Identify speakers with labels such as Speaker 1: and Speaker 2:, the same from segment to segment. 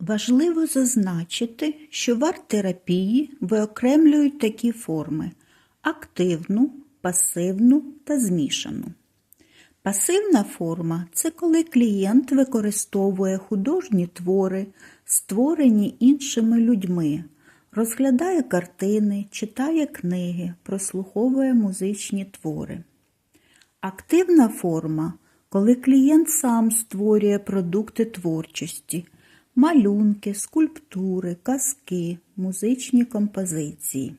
Speaker 1: Важливо зазначити, що в арт-терапії виокремлюють такі форми активну, пасивну та змішану. Пасивна форма це коли клієнт використовує художні твори, створені іншими людьми, розглядає картини, читає книги, прослуховує музичні твори. Активна форма, коли клієнт сам створює продукти творчості, малюнки, скульптури, казки, музичні композиції.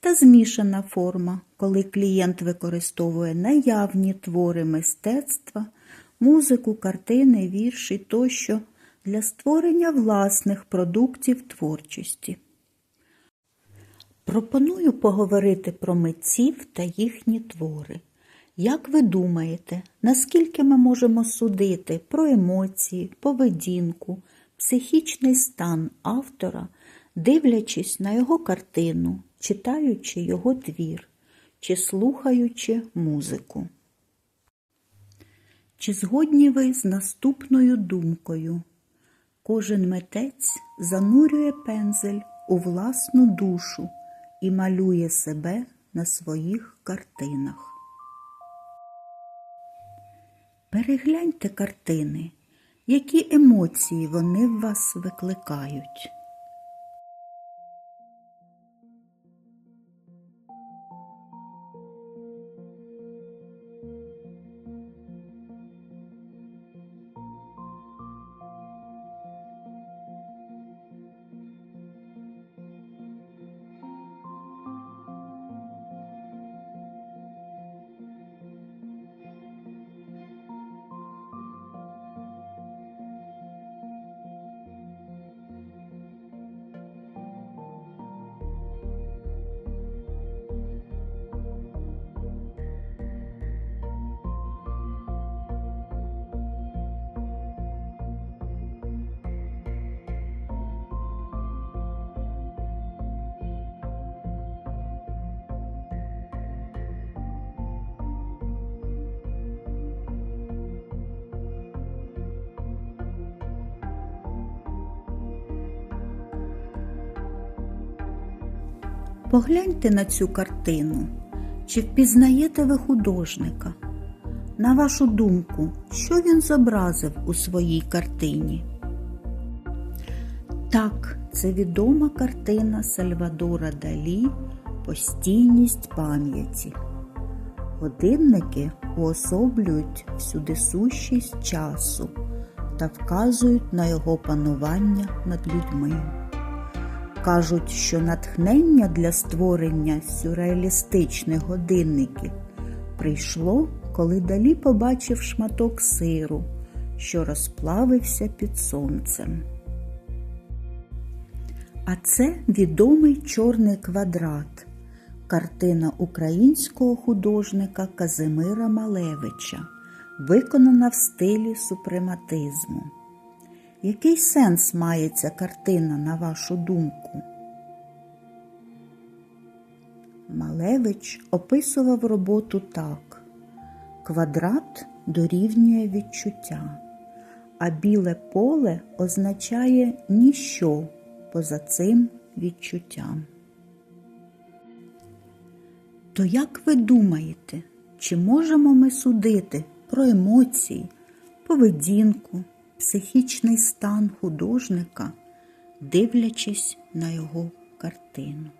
Speaker 1: Та змішана форма, коли клієнт використовує наявні твори мистецтва, музику, картини, вірші тощо для створення власних продуктів творчості. Пропоную поговорити про митців та їхні твори. Як ви думаєте, наскільки ми можемо судити про емоції, поведінку, психічний стан автора, дивлячись на його картину, читаючи його твір чи слухаючи музику? Чи згодні ви з наступною думкою? Кожен митець занурює пензель у власну душу і малює себе на своїх картинах. Перегляньте картини, які емоції вони в вас викликають. Погляньте на цю картину. Чи впізнаєте ви художника? На вашу думку, що він зобразив у своїй картині? Так, це відома картина Сальвадора Далі Постійність пам'яті. Годинники уособлюють всюдисущість часу та вказують на його панування над людьми. Кажуть, що натхнення для створення сюрреалістичних годинників прийшло, коли далі побачив шматок сиру, що розплавився під сонцем. А це відомий чорний квадрат, картина українського художника Казимира Малевича, виконана в стилі супрематизму. Який сенс має ця картина, на вашу думку? Малевич описував роботу так: квадрат дорівнює відчуття, а біле поле означає ніщо поза цим відчуттям. То як ви думаєте, чи можемо ми судити про емоції, поведінку, психічний стан художника, дивлячись на його картину?